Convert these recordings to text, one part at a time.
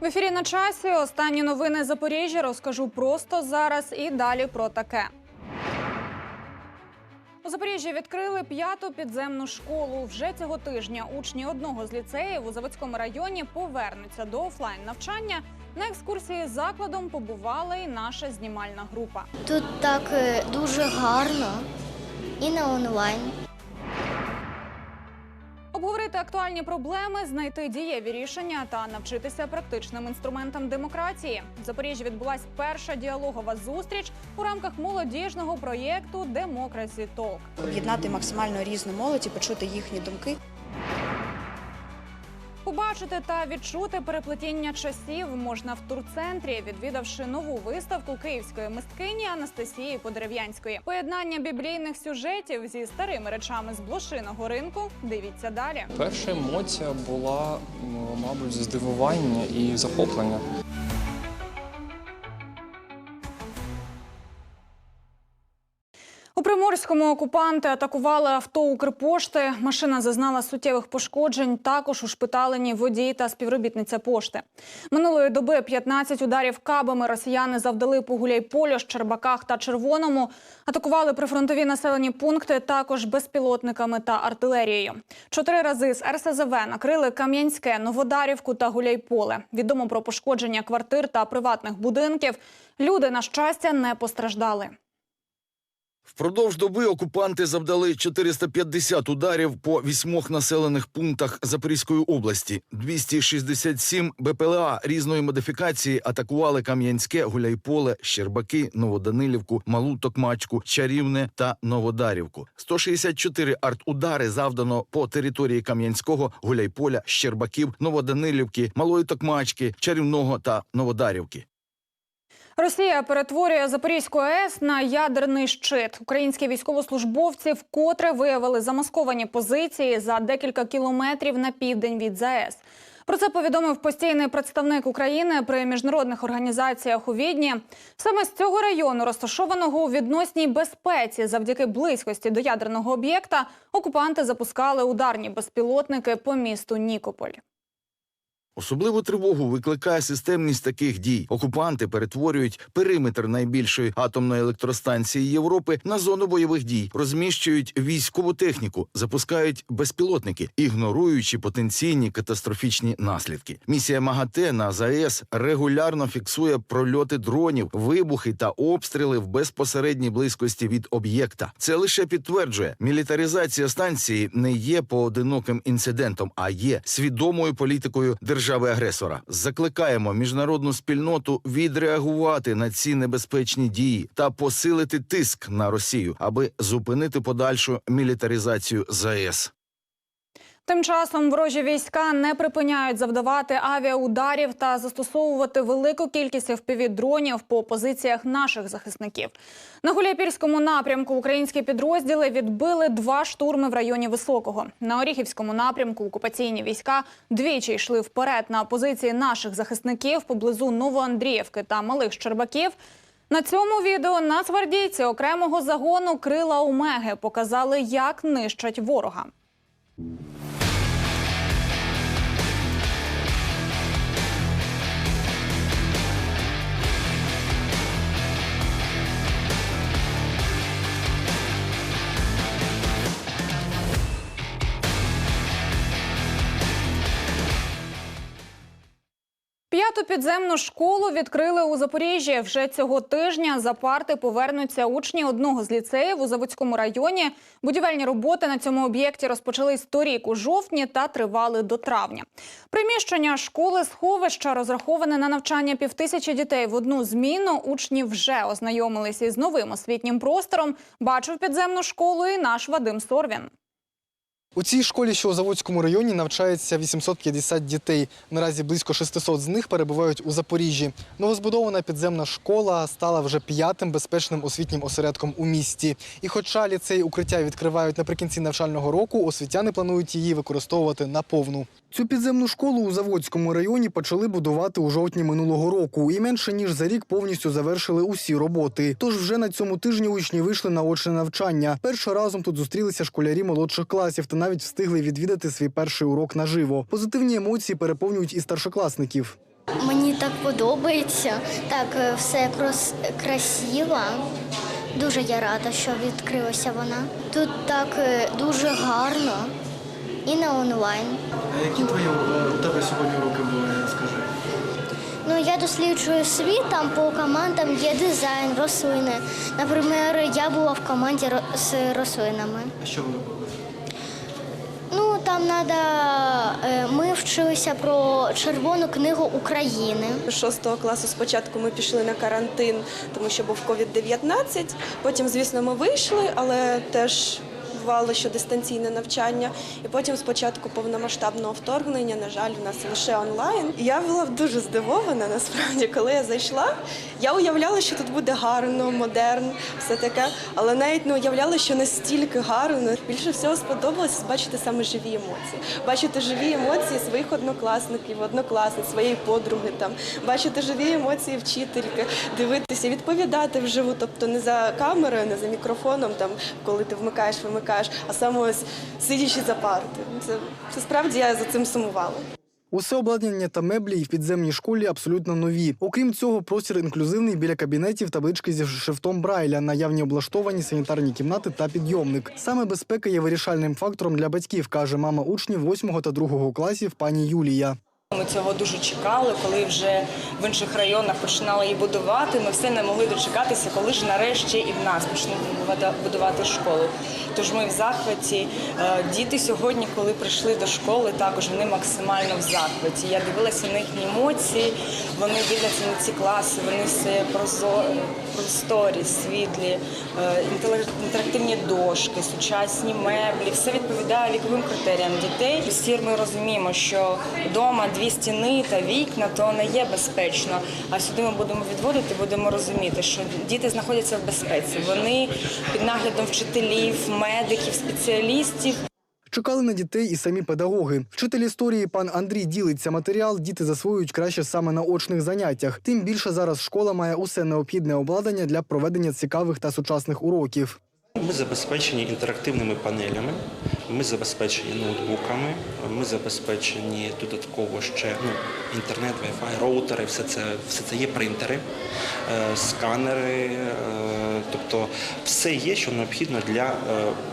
В ефірі на часі останні новини Запоріжжя розкажу просто зараз і далі про таке. У Запоріжжі відкрили п'яту підземну школу. Вже цього тижня учні одного з ліцеїв у Заводському районі повернуться до офлайн навчання. На екскурсії з закладом побувала і наша знімальна група. Тут так е, дуже гарно і на онлайн. Обговорити актуальні проблеми, знайти дієві рішення та навчитися практичним інструментам демократії. В Запоріжжі відбулась перша діалогова зустріч у рамках молодіжного проєкту Демокрасі Толк. об'єднати максимально різну молодь і почути їхні думки. Побачити та відчути переплетіння часів можна в турцентрі, відвідавши нову виставку київської мисткині Анастасії Подерев'янської. Поєднання біблійних сюжетів зі старими речами з блошиного ринку. Дивіться далі. Перша емоція була, мабуть, здивування і захоплення. У Приморському окупанти атакували авто Укрпошти. Машина зазнала суттєвих пошкоджень. Також ушпиталені водій та співробітниця пошти. Минулої доби 15 ударів кабами росіяни завдали по Гуляйполю, Щербаках та Червоному. Атакували прифронтові населені пункти також безпілотниками та артилерією. Чотири рази з РСЗВ накрили Кам'янське, Новодарівку та Гуляйполе. Відомо про пошкодження квартир та приватних будинків. Люди, на щастя, не постраждали. Впродовж доби окупанти завдали 450 ударів по вісьмох населених пунктах Запорізької області. 267 БПЛА різної модифікації атакували Кам'янське, Гуляйполе, Щербаки, Новоданилівку, Малу Токмачку, Чарівне та Новодарівку. 164 артудари завдано по території Кам'янського, Гуляйполя, Щербаків, Новоданилівки, Малої Токмачки, Чарівного та Новодарівки. Росія перетворює Запорізьку АЕС на ядерний щит. Українські військовослужбовці вкотре виявили замасковані позиції за декілька кілометрів на південь від ЗАЕС. Про це повідомив постійний представник України при міжнародних організаціях у Відні. Саме з цього району, розташованого у відносній безпеці, завдяки близькості до ядерного об'єкта, окупанти запускали ударні безпілотники по місту Нікополь. Особливу тривогу викликає системність таких дій. Окупанти перетворюють периметр найбільшої атомної електростанції Європи на зону бойових дій, розміщують військову техніку, запускають безпілотники, ігноруючи потенційні катастрофічні наслідки. Місія МАГАТЕ на ЗАЕС регулярно фіксує прольоти дронів, вибухи та обстріли в безпосередній близькості від об'єкта. Це лише підтверджує, мілітаризація станції не є поодиноким інцидентом, а є свідомою політикою держави-агресора. Закликаємо міжнародну спільноту відреагувати на ці небезпечні дії та посилити тиск на Росію, аби зупинити подальшу мілітаризацію ЗАЕС. Тим часом ворожі війська не припиняють завдавати авіаударів та застосовувати велику кількість FPV-дронів по позиціях наших захисників. На Гуляйпільському напрямку українські підрозділи відбили два штурми в районі Високого. На Оріхівському напрямку окупаційні війська двічі йшли вперед на позиції наших захисників поблизу Новоандріївки та Малих Щербаків. На цьому відео нацгвардійці окремого загону крила Омеги показали, як нищать ворога. П'яту підземну школу відкрили у Запоріжжі. Вже цього тижня за парти повернуться учні одного з ліцеїв у Заводському районі. Будівельні роботи на цьому об'єкті розпочались торік у жовтні та тривали до травня. Приміщення школи сховища розраховане на навчання півтисячі дітей в одну зміну. Учні вже ознайомилися із новим освітнім простором. Бачив підземну школу і наш Вадим Сорвін. У цій школі, що у Заводському районі, навчається 850 дітей. Наразі близько 600 з них перебувають у Запоріжжі. Новозбудована підземна школа стала вже п'ятим безпечним освітнім осередком у місті. І хоча ліцей укриття відкривають наприкінці навчального року, освітяни планують її використовувати наповну. Цю підземну школу у Заводському районі почали будувати у жовтні минулого року, і менше ніж за рік повністю завершили усі роботи. Тож вже на цьому тижні учні вийшли на очне навчання. Першим разом тут зустрілися школярі молодших класів та навіть встигли відвідати свій перший урок наживо. Позитивні емоції переповнюють і старшокласників. Мені так подобається, так е, все красиво. Дуже я рада, що відкрилася вона. Тут так е, дуже гарно і на онлайн. А Які твої у тебе сьогодні уроки були, скажи? Ну, я досліджую світ, там по командам є дизайн, рослини. Наприклад, я була в команді з рослинами. А що ви робили? Надо, е, ми вчилися про Червону книгу України. Шостого класу спочатку ми пішли на карантин, тому що був COVID-19. Потім, звісно, ми вийшли, але теж бувало, що дистанційне навчання. І потім спочатку повномасштабного вторгнення, на жаль, в нас лише онлайн. Я була дуже здивована насправді, коли я зайшла. Я уявляла, що тут буде гарно, модерн, все таке, але навіть не уявляла, що настільки гарно. Більше всього сподобалось бачити саме живі емоції, бачити живі емоції своїх однокласників, однокласниць, своєї подруги, там бачити живі емоції вчительки, дивитися, відповідати вживу, тобто не за камерою, не за мікрофоном, там коли ти вмикаєш, вимикаєш, а саме ось сидячи за парти. Це, це справді я за цим сумувала. Усе обладнання та меблі в підземній школі абсолютно нові. Окрім цього, простір інклюзивний біля кабінетів, таблички зі шрифтом Брайля, наявні облаштовані санітарні кімнати та підйомник. Саме безпека є вирішальним фактором для батьків, каже мама учнів 8 та 2 класів пані Юлія. Ми цього дуже чекали, коли вже в інших районах починали її будувати. Ми все не могли дочекатися, коли ж нарешті і в нас почнуть будувати- школу. Тож ми в захваті. Е, Діти сьогодні, коли прийшли до школи, також вони максимально в захваті. Я дивилася на їхні емоції. Вони дивляться на ці класи, вони все просторі, світлі, е, інтерактивні дошки, сучасні меблі. Все відповідає віковим критеріям дітей. Всі ми розуміємо, що вдома дві стіни та вікна то не є безпечно. А сюди ми будемо відводити, будемо розуміти, що діти знаходяться в безпеці. Вони під наглядом вчителів, медиків, спеціалістів. Чекали на дітей і самі педагоги. Вчитель історії пан Андрій ділиться матеріал. Діти засвоюють краще саме на очних заняттях. Тим більше зараз школа має усе необхідне обладнання для проведення цікавих та сучасних уроків. Ми забезпечені інтерактивними панелями, ми забезпечені ноутбуками, ми забезпечені додатково ще ну, інтернет, Wi-Fi, роутери, все це, все це є принтери, е, сканери, е, тобто все є, що необхідно для е,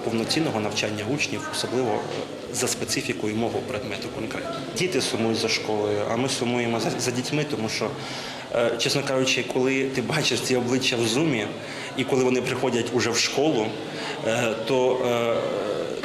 повноцінного навчання учнів, особливо е, за специфікою мого предмету конкретно. Діти сумують за школою, а ми сумуємо за, за дітьми, тому що, е, чесно кажучи, коли ти бачиш ці обличчя в зумі, і коли вони приходять уже в школу, е, то е,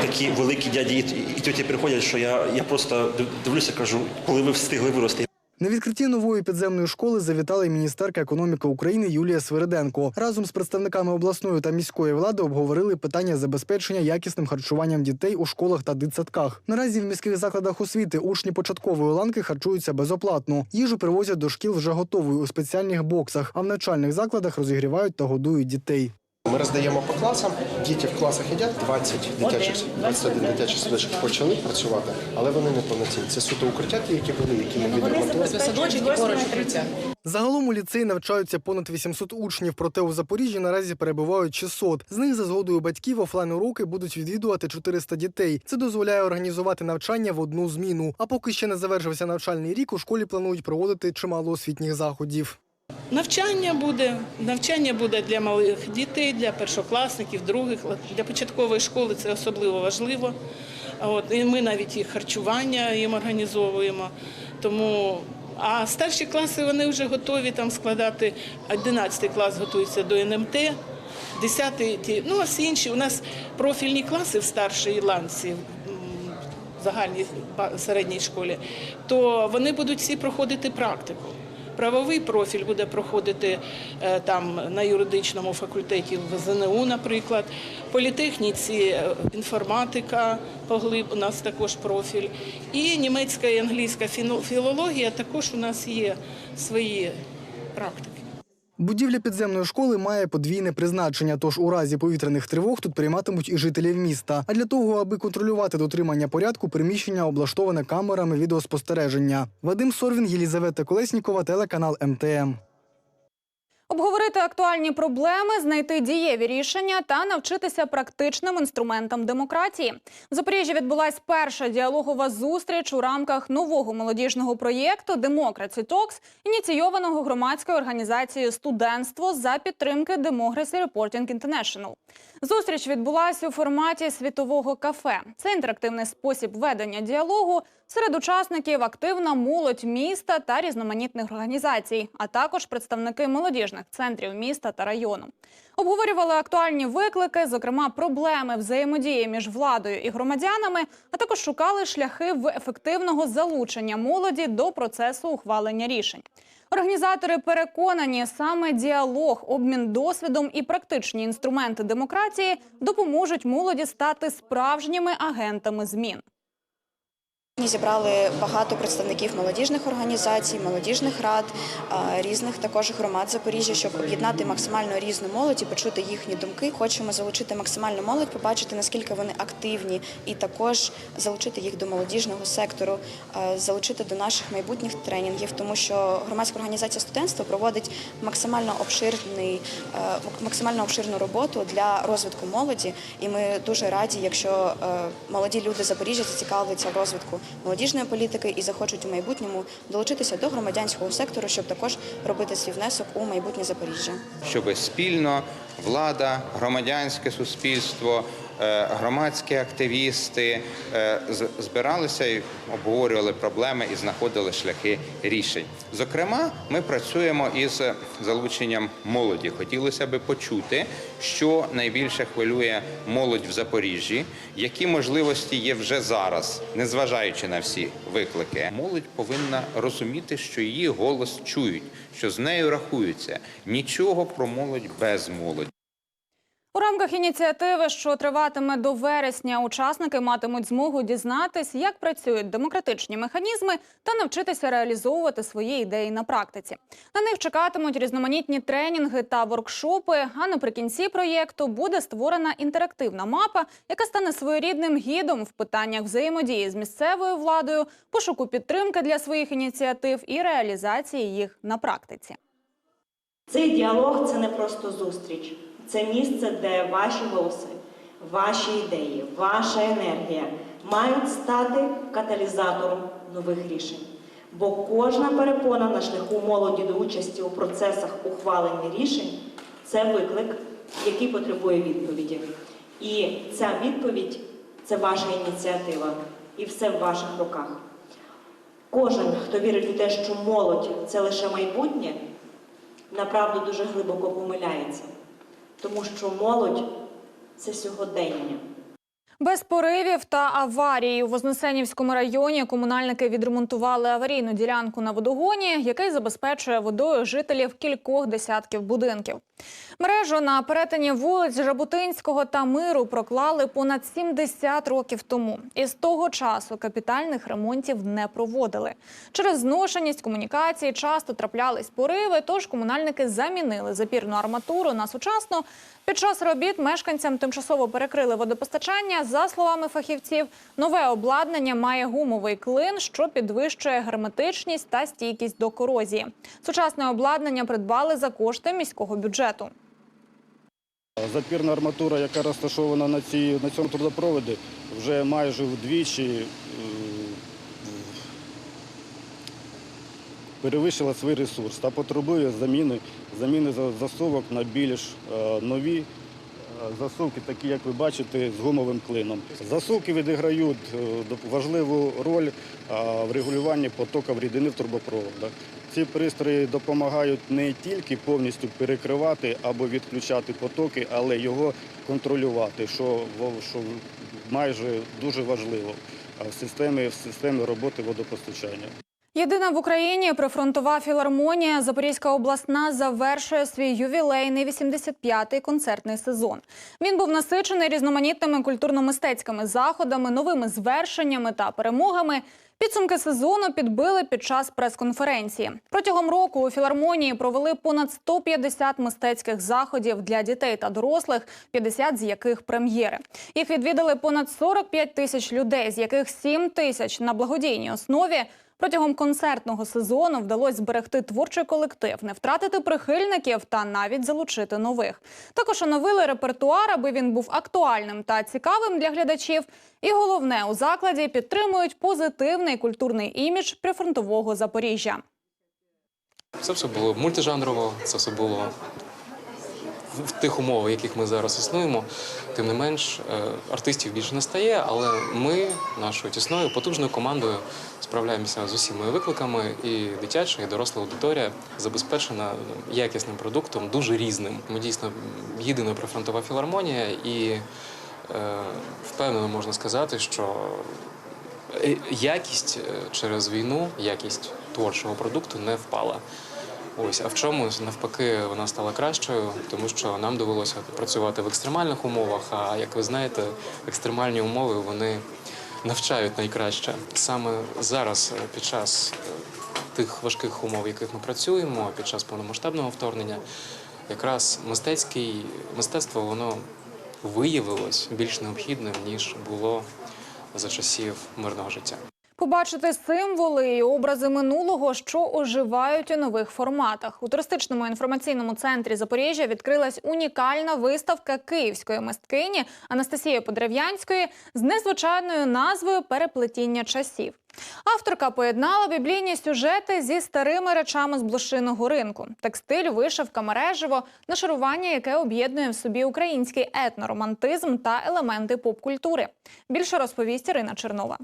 такі великі дяді і- тьоті приходять, що я, я просто дивлюся, кажу, коли ви встигли вирости. На відкритті нової підземної школи завітала і міністерка економіки України Юлія Свириденко. Разом з представниками обласної та міської влади обговорили питання забезпечення якісним харчуванням дітей у школах та дитсадках. Наразі в міських закладах освіти учні початкової ланки харчуються безоплатно. Їжу привозять до шкіл вже готовою у спеціальних боксах, а в навчальних закладах розігрівають та годують дітей. Ми роздаємо по класам. Діти в класах їдять 20 дитячих 21 дитячих садочок почали працювати, але вони не повноцінні. Це суто укриття, ті, які були, які ми відремонтували. Загалом у ліцеї навчаються понад 800 учнів, проте у Запоріжжі наразі перебувають 600. З них за згодою батьків офлайн уроки будуть відвідувати 400 дітей. Це дозволяє організувати навчання в одну зміну. А поки ще не завершився навчальний рік, у школі планують проводити чимало освітніх заходів. Навчання буде. Навчання буде для малих дітей, для першокласників, других для початкової школи це особливо важливо. От і ми навіть і харчування їм організовуємо. Тому а старші класи вони вже готові там складати. 11 клас готується до НМТ. 10 ну а всі інші у нас профільні класи в старшій ланці. м, загальній середній школі, то вони будуть всі проходити практику. Правовий профіль буде проходити е, там на юридичному факультеті в ЗНУ, наприклад, політехніці е, інформатика, поглиб у нас також профіль. І німецька і англійська філологія також у нас є свої практики. Будівля підземної школи має подвійне призначення, тож у разі повітряних тривог тут прийматимуть і жителів міста. А для того, аби контролювати дотримання порядку, приміщення облаштоване камерами відеоспостереження. Вадим Сорвін, Єлізавета Колеснікова, телеканал МТМ. Обговорити актуальні проблеми, знайти дієві рішення та навчитися практичним інструментам демократії. В Запоріжжі відбулась перша діалогова зустріч у рамках нового молодіжного проєкту Democracy Talks, ініційованого громадською організацією Студентство за підтримки Democracy Reporting International. Зустріч відбулася у форматі світового кафе. Це інтерактивний спосіб ведення діалогу. Серед учасників активна молодь міста та різноманітних організацій, а також представники молодіжних центрів міста та району. Обговорювали актуальні виклики, зокрема проблеми взаємодії між владою і громадянами, а також шукали шляхи в ефективного залучення молоді до процесу ухвалення рішень. Організатори переконані, саме діалог, обмін досвідом і практичні інструменти демократії допоможуть молоді стати справжніми агентами змін. Зібрали багато представників молодіжних організацій, молодіжних рад, різних також громад Запоріжжя, щоб об'єднати максимально різну молодь і почути їхні думки. Хочемо залучити максимальну молодь, побачити наскільки вони активні, і також залучити їх до молодіжного сектору, залучити до наших майбутніх тренінгів, тому що громадська організація студентства проводить максимально обширний, максимально обширну роботу для розвитку молоді. І ми дуже раді, якщо молоді люди Запоріжжя зацікавляться в розвитку молодіжної політики і захочуть у майбутньому долучитися до громадянського сектору, щоб також робити свій внесок у майбутнє Запоріжжя. щоб спільно влада, громадянське суспільство, громадські активісти е, збиралися і обговорювали проблеми і знаходили шляхи рішень. Зокрема, ми працюємо із залученням молоді. Хотілося би почути, що найбільше хвилює молодь в Запоріжжі, які можливості є вже зараз, незважаючи на всі виклики. Молодь повинна розуміти, що її голос чують, що з нею рахуються. Нічого про молодь без молоді. У рамках ініціативи, що триватиме до вересня, учасники матимуть змогу дізнатись, як працюють демократичні механізми та навчитися реалізовувати свої ідеї на практиці. На них чекатимуть різноманітні тренінги та воркшопи. А наприкінці проєкту буде створена інтерактивна мапа, яка стане своєрідним гідом в питаннях взаємодії з місцевою владою, пошуку підтримки для своїх ініціатив і реалізації їх на практиці. Цей діалог це не просто зустріч, це місце, де ваші голоси, ваші ідеї, ваша енергія мають стати каталізатором нових рішень. Бо кожна перепона на шляху молоді до участі у процесах ухвалення рішень це виклик, який потребує відповіді. І ця відповідь це ваша ініціатива, і все в ваших руках. Кожен, хто вірить у те, що молодь це лише майбутнє, направду дуже глибоко помиляється, тому що молодь це сьогодення. Без поривів та аварії у Вознесенівському районі комунальники відремонтували аварійну ділянку на водогоні, який забезпечує водою жителів кількох десятків будинків. Мережу на перетині вулиць Жаботинського та Миру проклали понад 70 років тому. І з того часу капітальних ремонтів не проводили. Через зношеність комунікації часто траплялись пориви, тож комунальники замінили запірну арматуру на сучасну. Під час робіт мешканцям тимчасово перекрили водопостачання. За словами фахівців, нове обладнання має гумовий клин, що підвищує герметичність та стійкість до корозії. Сучасне обладнання придбали за кошти міського бюджету. Запірна арматура, яка розташована на, цій, на цьому трудопроводі, вже майже вдвічі е, перевищила свій ресурс та потребує заміни, заміни за- засувок на більш е, нові е, засувки, такі, як ви бачите, з гумовим клином. Засувки відіграють е, важливу роль в регулюванні потоків рідини в трубопроводах. Ці пристрої допомагають не тільки повністю перекривати або відключати потоки, але його контролювати, що, майже дуже важливо в системі роботи водопостачання. Єдина в Україні прифронтова філармонія Запорізька обласна завершує свій ювілейний 85-й концертний сезон. Він був насичений різноманітними культурно-мистецькими заходами, новими звершеннями та перемогами. Підсумки сезону підбили під час прес-конференції. Протягом року у філармонії провели понад 150 мистецьких заходів для дітей та дорослих, 50 з яких прем'єри. Їх відвідали понад 45 тисяч людей, з яких 7 тисяч на благодійній основі. Протягом концертного сезону вдалося зберегти творчий колектив, не втратити прихильників та навіть залучити нових. Також оновили репертуар, аби він був актуальним та цікавим для глядачів. І головне у закладі підтримують позитивний культурний імідж прифронтового Запоріжжя. Це все було мультижанрово, це все було в- тих умовах, в яких ми зараз існуємо. Тим не менш, е, артистів більше не стає, але ми нашою тісною, потужною командою справляємося з усіма викликами, і дитяча, і доросла аудиторія забезпечена якісним продуктом, дуже різним. Ми дійсно єдина прифронтова філармонія, і е, впевнено можна сказати, що Е, Якість е, через війну, якість творчого продукту не впала. Ось, а в чому навпаки вона стала кращою, тому що нам довелося працювати в екстремальних умовах. А як ви знаєте, екстремальні умови вони навчають найкраще. Саме зараз, е, під час е, тих важких умов, в яких ми працюємо, під час повномасштабного вторгнення, якраз мистецький мистецтво воно виявилось більш необхідним ніж було за часів мирного життя. Побачити символи і образи минулого, що оживають у нових форматах. У туристичному інформаційному центрі Запоріжжя відкрилась унікальна виставка київської мисткині Анастасії Подерев'янської з незвичайною назвою Переплетіння часів. Авторка поєднала біблійні сюжети зі старими речами з блошиного ринку: текстиль, вишивка, мережево, нашарування, яке об'єднує в собі український етноромантизм та елементи поп-культури. Більше розповість Ірина Чернова.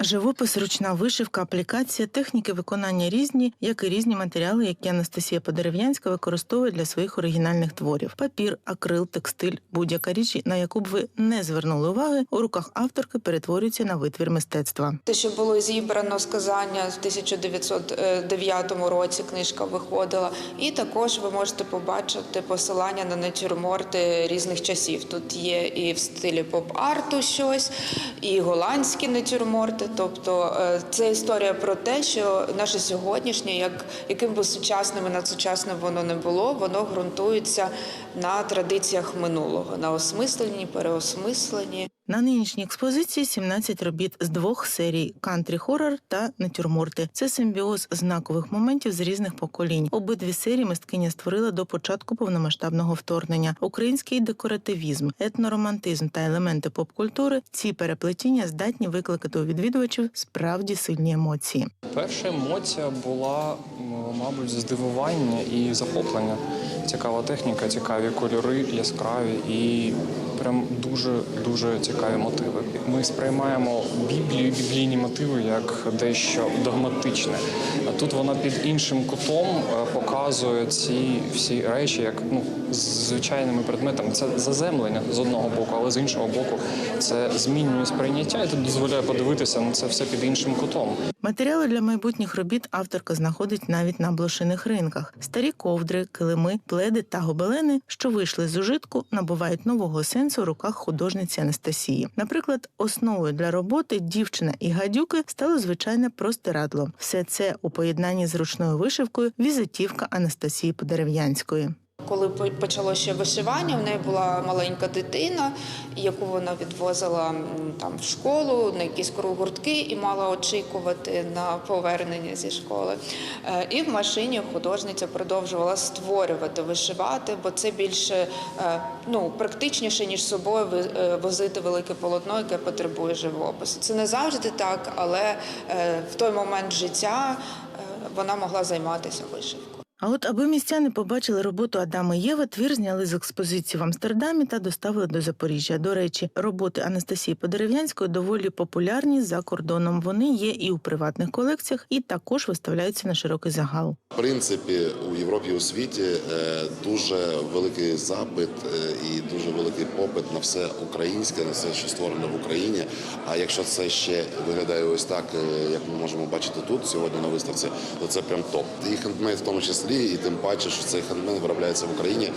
Живопис, ручна вишивка, аплікація, техніки виконання різні, як і різні матеріали, які Анастасія Подерев'янська використовує для своїх оригінальних творів: папір, акрил, текстиль, будь-яка річ, на яку б ви не звернули уваги, у руках авторки перетворюється на витвір мистецтва. Те, що було зібрано сказання в 1909 році, книжка виходила, і також ви можете побачити посилання на натюрморти різних часів. Тут є і в стилі поп-арту щось, і голландські натюрморти. Тобто е, це історія про те, що наше сьогоднішнє, як яким би сучасним і надсучасним воно не було, воно ґрунтується на традиціях минулого, на осмисленні, переосмисленні. На нинішній експозиції 17 робіт з двох серій кантрі хоррор та натюрморти. Це симбіоз знакових моментів з різних поколінь. Обидві серії мисткиня створила до початку повномасштабного вторгнення. Український декоративізм, етноромантизм та елементи поп-культури. Ці переплетіння здатні викликати у відвідувачів справді сильні емоції. Перша емоція була, мабуть, здивування і захоплення. Цікава техніка, цікаві кольори, яскраві і прям дуже дуже цікаві мотиви. Ми сприймаємо Біблію, біблійні мотиви як дещо догматичне. А тут вона під іншим кутом е, показує ці всі речі, як ну з звичайними предметами. Це заземлення з одного боку, але з іншого боку, це змінює сприйняття і це дозволяє подивитися на це все під іншим кутом. Матеріали для майбутніх робіт авторка знаходить навіть на блошиних ринках. Старі ковдри, килими, пледи та гобелени, що вийшли з ужитку, набувають нового сенсу в руках художниці Анастасії. Наприклад, основою для роботи дівчина і гадюки стало звичайне простирадло. Все це у поєднанні з ручною вишивкою візитівка Анастасії Подерев'янської. Коли почало ще вишивання, в неї була маленька дитина, яку вона відвозила там в школу на якісь гуртки і мала очікувати на повернення зі школи. Е, І в машині художниця продовжувала створювати, вишивати, бо це більше е, ну, практичніше, ніж собою е, возити велике полотно, яке потребує живопису. Це не завжди так, але в той момент життя вона могла займатися вишивкою. А от аби містяни побачили роботу Адама Єва, твір зняли з експозиції в Амстердамі та доставили до Запоріжжя. До речі, роботи Анастасії Подерев'янської доволі популярні за кордоном. Вони є і у приватних колекціях, і також виставляються на широкий загал. В принципі, у Європі у світі е, дуже великий запит е, і дуже великий попит на все українське, на все, що створено в Україні. А якщо це ще виглядає ось так, е, як ми можемо бачити тут сьогодні на виставці, то це прям топ. І хендмейд в тому числі, і тим паче, що цей хендмейд виробляється в Україні.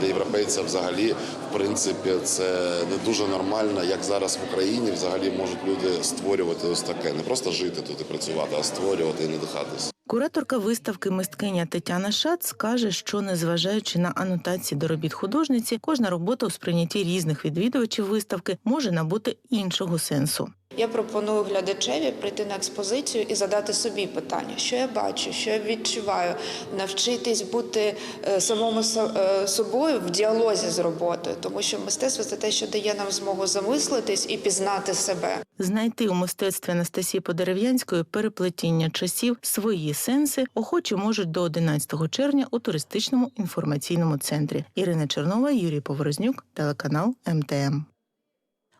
Для європейця взагалі, в принципі, це не дуже нормально, як зараз в Україні взагалі можуть люди створювати ось таке, не просто жити тут і працювати, а створювати і надихатись. Кураторка виставки мисткиня Тетяна Шац каже, що незважаючи на анотації до робіт художниці, кожна робота у сприйнятті різних відвідувачів виставки може набути іншого сенсу. Я пропоную глядачеві прийти на експозицію і задати собі питання, що я бачу, що я відчуваю, навчитись бути е, самому е, собою в діалозі з роботою, тому що мистецтво це те, що дає нам змогу замислитись і пізнати себе. Знайти у мистецтві Анастасії Подерев'янської переплетіння часів свої сенси охочі можуть до 11 червня у туристичному інформаційному центрі. Ірина Чернова, Юрій Поворознюк, телеканал МТМ.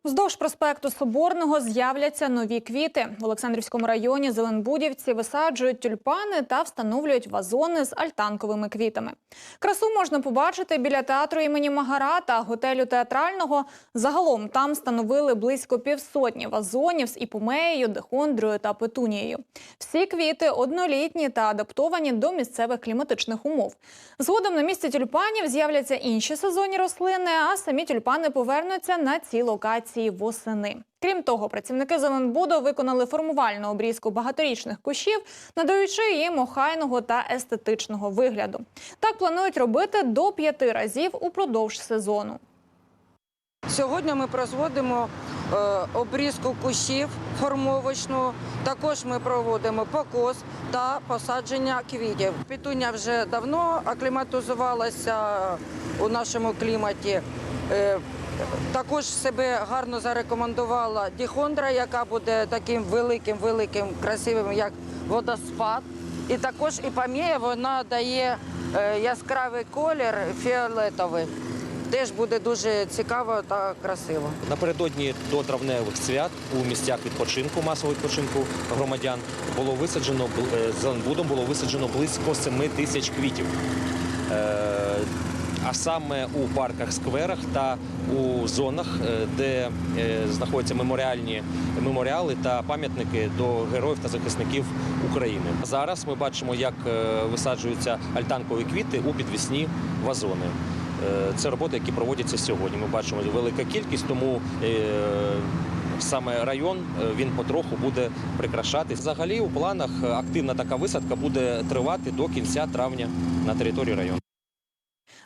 Вздовж проспекту Соборного з'являться нові квіти. В Олександрівському районі Зеленбудівці висаджують тюльпани та встановлюють вазони з альтанковими квітами. Красу можна побачити біля театру імені Магара та готелю театрального. Загалом там встановили близько півсотні вазонів з іпомеєю, дехондрою та петунією. Всі квіти однолітні та адаптовані до місцевих кліматичних умов. Згодом на місці тюльпанів з'являться інші сезонні рослини, а самі тюльпани повернуться на ці локації восени. Крім того, працівники Зеленбуду виконали формувальну обрізку багаторічних кущів, надаючи їм охайного та естетичного вигляду. Так планують робити до п'яти разів упродовж сезону. Сьогодні ми проводимо е, обрізку кущів формовочну. Також ми проводимо покос та посадження квітів. Пітуня вже давно акліматизувалася у нашому кліматі. Е, також себе гарно зарекомендувала діхондра, яка буде таким великим, великим, красивим, як водоспад. І також іпамія вона дає е, яскравий колір фіолетовий. Теж буде дуже цікаво та красиво. Напередодні до травневих свят у місцях відпочинку, масового відпочинку громадян було висаджено е, зеленбудом було висаджено близько 7 тисяч квітів. А саме у парках, скверах та у зонах, е, де е, знаходяться меморіальні меморіали та пам'ятники до героїв та захисників України. Зараз ми бачимо, як е, висаджуються альтанкові квіти у підвісні вазони. Це роботи, які проводяться сьогодні. Ми бачимо велика кількість, тому саме район він потроху буде прикрашати. Взагалі у планах активна така висадка буде тривати до кінця травня на території району.